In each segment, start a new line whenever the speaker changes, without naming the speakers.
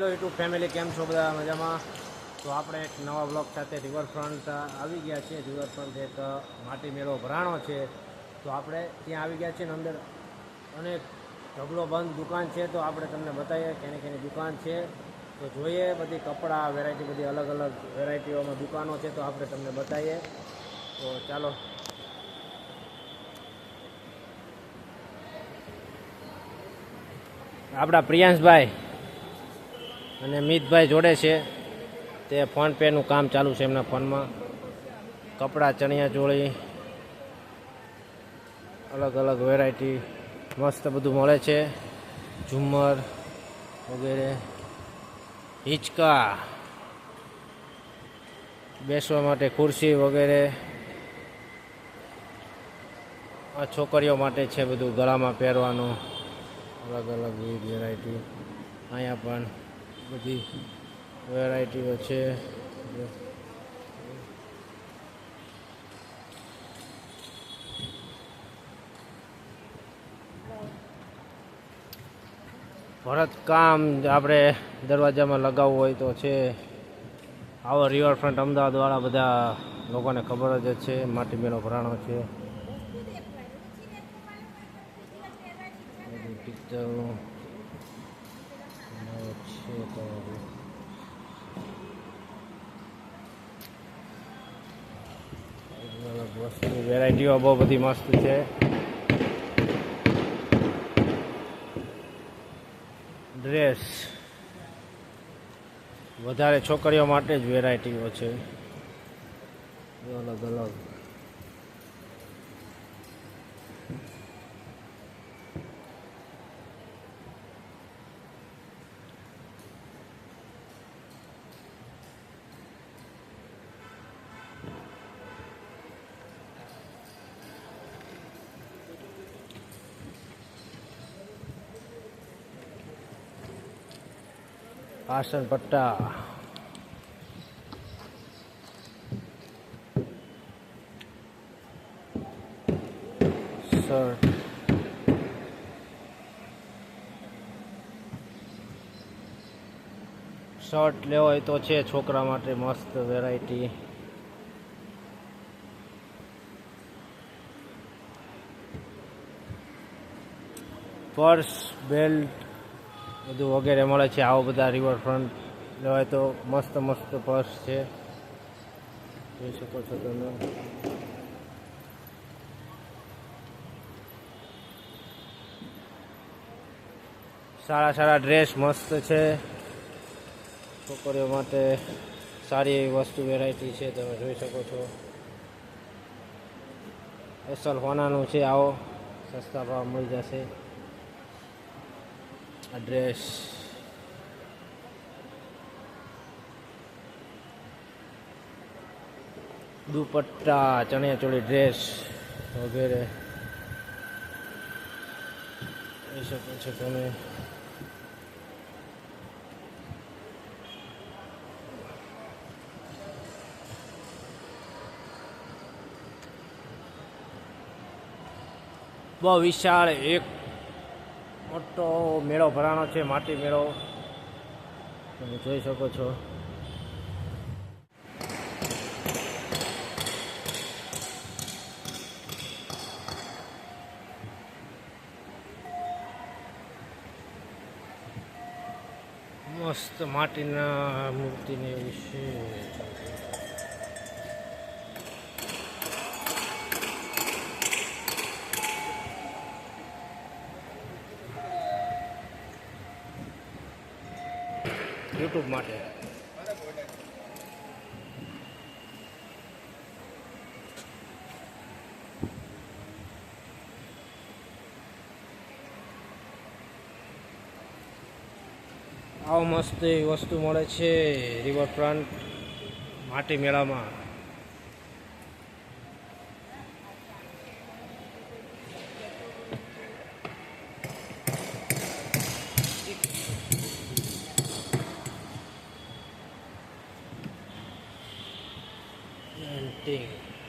Hello YouTube family કેમ છો બધા? મજામાં? તો આપણે એક નવા બ્લોગ સાથે રિવરફ્રન્ટ આવી ગયા છીએ. રિવરફ્રન્ટ એક માટી મેળો ભરાણો છે. તો આપણે ત્યાં આવી ગયા છીએ ને અંદર. અનેક ઢગલો બંધ દુકાન છે. તો આપણે તમને બતાવીએ કેની કેની દુકાન છે. તો જોઈએ બધી કપડાં વેરાયટી બધી અલગ અલગ વેરાયટીઓમાં દુકાનો છે. તો આપણે તમને બતાવીએ. તો ચાલો. આપણા પ્રિયાંશભાઈ. અને મિતભાઈ જોડે છે. તે ફોન પેનું કામ ચાલુ છે એમના ફોનમાં કપડાં, ચણિયા ચોળી, અલગ અલગ વેરાયટી મસ્ત બધું મળે છે. ઝુમ્મર વગેરે. હિંચકા. બેસવા માટે ખુરશી વગેરે. આ છોકરીઓ માટે છે બધું ગળામાં પહેરવાનું. અલગ અલગ વેરાયટી અહીંયા પણ બધી વેરાયટીઓ છે. ભરતકામ આપણે દરવાજામાં લગાવવું હોય તો છે. આવો રિવરફ્રન્ટ અમદાવાદવાળા બધા લોકોને ખબર જ છે. માટી મેળો ભરાણો છે. બધું વેરાયટીઓ બહુ બધી મસ્ત છે. ડ્રેસ. વધારે છોકરીઓ માટે જ વેરાયટીઓ છે. અલગ અલગ. આસન પટ્ટા. શર્ટ. શર્ટ લેવો હોય તો છે છોકરા માટે મસ્ત વેરાયટી પર્સ બેલ્ટ બધું વગેરે મળે છે, આવો બધા રિવરફ્રન્ટ લેવાય તો મસ્ત મસ્ત પર્સ છે. જોઈ શકો છો તમે. સારા સારા ડ્રેસ મસ્ત છે. છોકરીઓ માટે સારી એવી વસ્તુ વેરાયટી છે, તમે જોઈ શકો છો. એસલ હોનાનું છે, આવો. સસ્તા ભાવ મળી જશે. આ ડ્રેસ દુપટ્ટા ચણિયા ચોળી ડ્રેસ વગેરે. જોઈ શકો છો તમે. બહુ વિશાળ એક મોટો મેળો ભરાણો છે માટી મેળો. તમે જોઈ શકો છો. મસ્ત માટીના મૂર્તિને વિશે. યુટ્યુબ માટે. આવો મસ્ત વસ્તુ મળે છે રિવરફ્રન્ટ માટી મેળામાં. and.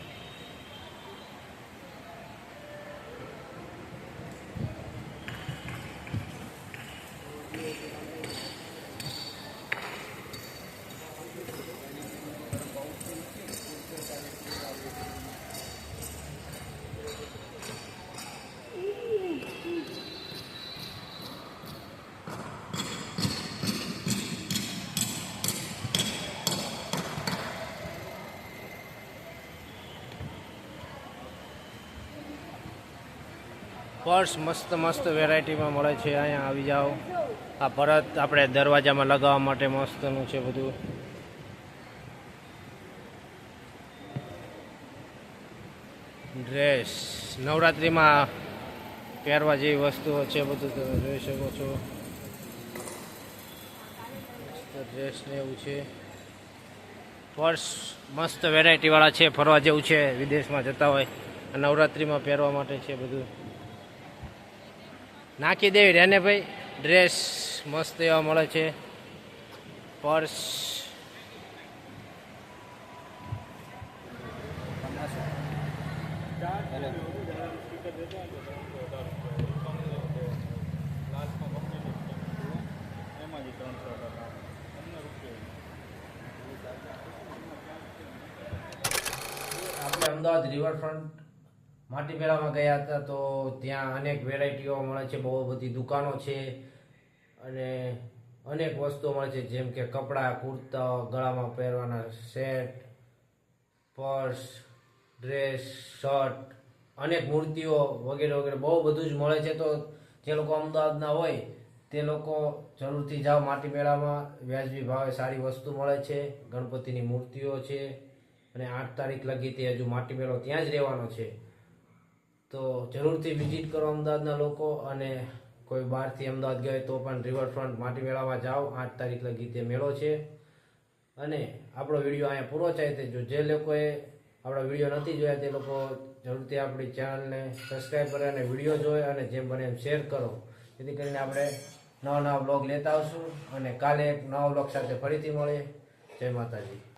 પર્સ મસ્ત મસ્ત વેરાયટીમાં મળે છે. અહીંયા આવી જાઓ. આ પરત આપણે દરવાજામાં લગાવવા માટે મસ્તનું છે બધું. ડ્રેસ. નવરાત્રિમાં પહેરવા જેવી વસ્તુઓ છે બધું તમે જોઈ શકો છો. ડ્રેસ ને એવું છે. પર્સ મસ્ત વેરાયટીવાળા છે, ફરવા જેવું છે, વિદેશમાં જતા હોય. નવરાત્રિમાં પહેરવા માટે છે બધું. નાખી દેવી રેને ભાઈ? ડ્રેસ મસ્ત એવા મળે છે. પર્સ આપણે અમદાવાદ રિવરફ્રન્ટ માટી મેળામાં ગયા હતા તો ત્યાં અનેક વેરાયટીઓ મળે છે, બહુ બધી દુકાનો છે અને અનેક વસ્તુઓ મળે છે, જેમ કે કપડાં, કુર્તા, ગળામાં પહેરવાના સેટ, પર્સ, ડ્રેસ, શર્ટ, અનેક મૂર્તિઓ વગેરે વગેરે, બહુ બધું જ મળે છે. તો જે લોકો અમદાવાદના હોય, તે લોકો જરૂરથી જાઓ માટી મેળામાં વ્યાજબી ભાવે સારી વસ્તુ મળે છે, ગણપતિની મૂર્તિઓ છે અને આઠ તારીખ લગી તે હજુ માટી મેળો ત્યાં જ રહેવાનો છે. તો જરૂરથી વિઝિટ કરો અમદાવાદના લોકો અને કોઈ બહારથી અમદાવાદ ગયો તો પણ રિવરફ્રન્ટ માટી મેળામાં જાઓ. આઠ તારીખ લગી તે મેળો છે. અને આપણો વીડિયો અહીંયા પૂરો થાય તે જો જે લોકોએ આપણા વીડિયો નથી જોયા તે લોકો જરૂરથી આપણી ચેનલને સબસ્ક્રાઈબ કરે અને વીડિયો જોવે અને જેમ બને એમ શેર કરો. જેથી કરીને આપણે નવા નવા બ્લોગ લેતા આવશું અને કાલે એક નવા બ્લોગ સાથે ફરીથી મળીએ. જય માતાજી.